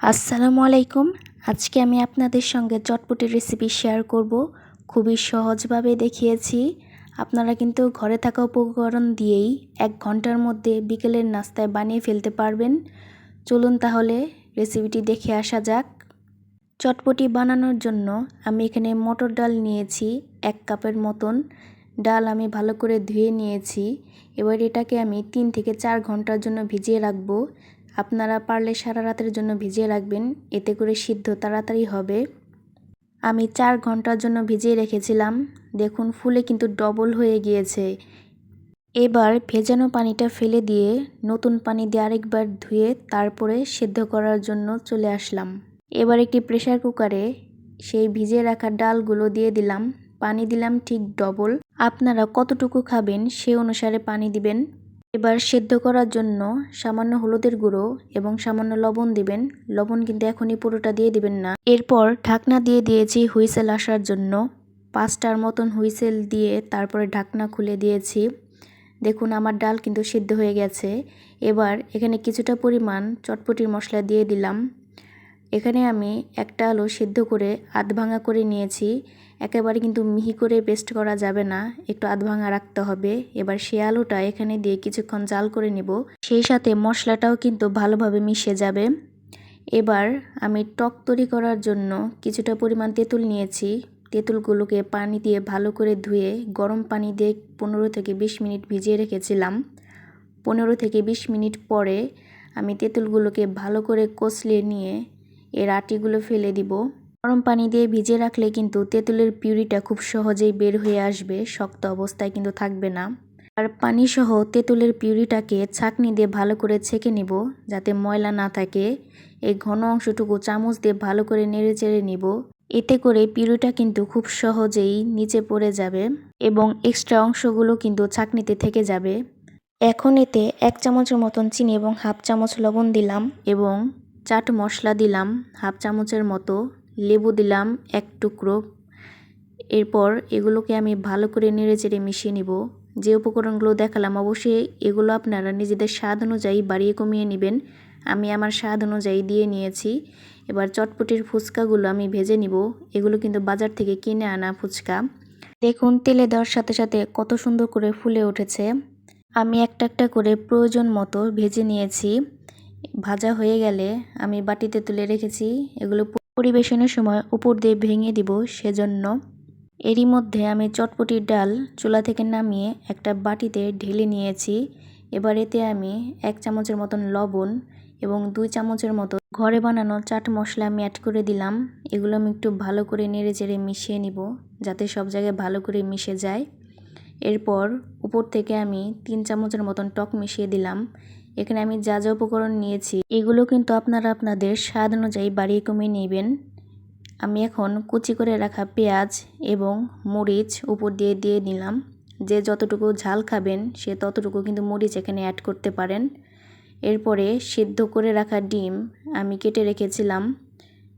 আসসালামু আলাইকুম আজকে আমি আপনাদের সঙ্গে চটপটি রেসিপি শেয়ার করব। খুবই সহজভাবে দেখিয়েছি। আপনারা কিন্তু ঘরে থাকা উপকরণ দিয়েই এক ঘণ্টার মধ্যে বিকেলের নাস্তায় বানিয়ে ফেলতে পারবেন। চলুন তাহলে রেসিপিটি দেখে আসা যাক। চটপটি বানানোর জন্য আমি এখানে মটর ডাল নিয়েছি এক কাপের মতন। ডাল আমি ভালো করে ধুয়ে নিয়েছি। এবার এটাকে আমি তিন থেকে চার ঘণ্টার জন্য ভিজিয়ে রাখব। আপনারা পারলে সারা রাতের জন্য ভিজিয়ে রাখবেন, এতে করে সিদ্ধ তাড়াতাড়ি হবে। আমি চার ঘণ্টার জন্য ভিজিয়ে রেখেছিলাম। দেখুন, ফুলে কিন্তু ডবল হয়ে গিয়েছে। এবার ভেজানো পানিটা ফেলে দিয়ে নতুন পানি দিয়ে আরেকবার ধুয়ে তারপরে সেদ্ধ করার জন্য চলে আসলাম। এবার একটি প্রেশার কুকারে সেই ভিজিয়ে রাখা ডালগুলো দিয়ে দিলাম। পানি দিলাম ঠিক ডবল। আপনারা কতটুকু খাবেন সে অনুসারে পানি দিবেন। এবার সেদ্ধ করার জন্য সামান্য হলুদের গুঁড়ো এবং সামান্য লবণ দিবেন। লবণ কিন্তু এখনই পুরোটা দিয়ে দিবেন না। এরপর ঢাকনা দিয়ে দিয়েছি হুইসেল আসার জন্য। পাঁচটার মতন হুইসেল দিয়ে তারপরে ঢাকনা খুলে দিয়েছি। দেখুন আমার ডাল কিন্তু সিদ্ধ হয়ে গেছে। এবার এখানে কিছুটা পরিমাণ চটপটির মশলা দিয়ে দিলাম। এখানে আমি একটা আলু সিদ্ধ করে আধ ভাঙা করে নিয়েছি। একেবারে কিন্তু মিহি করে পেস্ট করা যাবে না, একটু আধ ভাঙা রাখতে হবে। এবার সে আলুটা এখানে দিয়ে কিছুক্ষণ জাল করে নিব। সেই সাথে মশলাটাও কিন্তু ভালোভাবে মিশে যাবে। এবার আমি টক তৈরি করার জন্য কিছুটা পরিমাণ তেঁতুল নিয়েছি। তেঁতুলগুলোকে পানি দিয়ে ভালো করে ধুয়ে গরম পানি দিয়ে পনেরো থেকে বিশ মিনিট ভিজিয়ে রেখেছিলাম। পনেরো থেকে বিশ মিনিট পরে আমি তেঁতুলগুলোকে ভালো করে কষলিয়ে নিয়ে এর আটিগুলো ফেলে দিব। গরম পানি দিয়ে ভিজে রাখলে কিন্তু তেঁতুলের পিউরিটা খুব সহজেই বের হয়ে আসবে, শক্ত অবস্থায় কিন্তু থাকবে না। আর পানি সহ তেঁতুলের পিউরিটাকে ছাঁকনি দিয়ে ভালো করে ছেঁকে নিব, যাতে ময়লা না থাকে। এই ঘন অংশটুকু চামচ দিয়ে ভালো করে নেড়ে চেড়ে নিব। এতে করে পিউরিটা কিন্তু খুব সহজেই নিচে পড়ে যাবে এবং এক্সট্রা অংশগুলো কিন্তু ছাঁকনিতে থেকে যাবে। এখন এতে এক চামচের মতন চিনি এবং হাফ চামচ লবণ দিলাম এবং চাট মশলা দিলাম, হাফ চামচের মতো। লেবু দিলাম, এক টুকরো। এরপর এগুলোকে আমি ভালো করে নেড়ে চেড়ে মিশিয়ে নিব। যে উপকরণগুলো দেখালাম, অবশ্যই এগুলো আপনারা নিজেদের স্বাদ অনুযায়ী বাড়িয়ে কমিয়ে নেবেন। আমি আমার স্বাদ অনুযায়ী দিয়ে নিয়েছি। এবার চটপটির ফুচকাগুলো আমি ভেজে নিব। এগুলো কিন্তু বাজার থেকে কিনে আনা ফুচকা। দেখুন, তেলে দেওয়ার সাথে সাথে কত সুন্দর করে ফুলে উঠেছে। আমি একটা একটা করে প্রয়োজন মতো ভেজে নিয়েছি। ভাজা হয়ে গেলে আমি বাটিতে তুলে রেখেছি। এগুলো পরিবেশনের সময় উপর দিয়ে ভেঙে দিব, সেজন্য এরই মধ্যে আমি চটপটির ডাল চুলা থেকে নামিয়ে একটা বাটিতে ঢেলে নিয়েছি। এবার এতে আমি এক চামচের মতন লবণ এবং দুই চামচের মতো ঘরে বানানো চাট মশলা আমি অ্যাড করে দিলাম। এগুলো আমি একটু ভালো করে নেড়ে চেড়ে মিশিয়ে নিব, যাতে সব জায়গায় ভালো করে মিশে যায়। এরপর উপর থেকে আমি তিন চামচের মতন টক মিশিয়ে দিলাম। এখানে আমি যা যা উপকরণ নিয়েছি, এগুলো কিন্তু আপনারা আপনাদের স্বাদ অনুযায়ী বাড়িয়ে কমিয়ে নেবেন। আমি এখন কুচি করে রাখা পেঁয়াজ এবং মরিচ উপর দিয়ে দিয়ে নিলাম। যে যতটুকু ঝাল খাবেন, সে ততটুকু কিন্তু মরিচ এখানে অ্যাড করতে পারেন। এরপরে সিদ্ধ করে রাখা ডিম আমি কেটে রেখেছিলাম।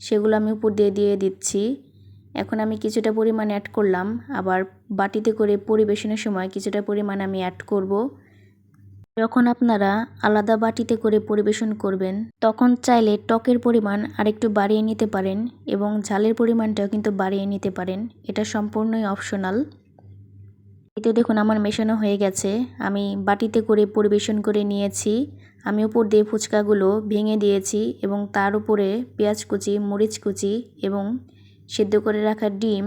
সেগুলো আমি উপর দিয়ে দিয়ে দিচ্ছি। এখন আমি কিছুটা পরিমাণ অ্যাড করলাম। আবার বাটিতে করে পরিবেশনের সময় কিছুটা পরিমাণ আমি অ্যাড করব। যখন আপনারা আলাদা বাটিতে করে পরিবেশন করবেন, তখন চাইলে টকের পরিমাণ আরেকটু বাড়িয়ে নিতে পারেন এবং ঝালের পরিমাণটাও কিন্তু বাড়িয়ে নিতে পারেন। এটা সম্পূর্ণই অপশনাল এতে দেখুন, আমার মেশানো হয়ে গেছে। আমি বাটিতে করে পরিবেশন করে নিয়েছি। আমি উপর দিয়ে ফুচকাগুলো ভেঙে দিয়েছি এবং তার উপরে পেঁয়াজ কুচি, মরিচ কুচি এবং সেদ্ধ করে রাখা ডিম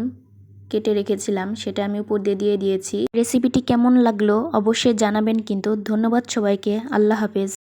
কেটে রেখেছিলাম, সেটা আমি উপর দিয়ে দিয়ে দিয়েছি। রেসিপিটি কেমন লাগল অবশ্যই জানাবেন, কিন্তু ধন্যবাদ সবাইকে। আল্লাহ হাফেজ।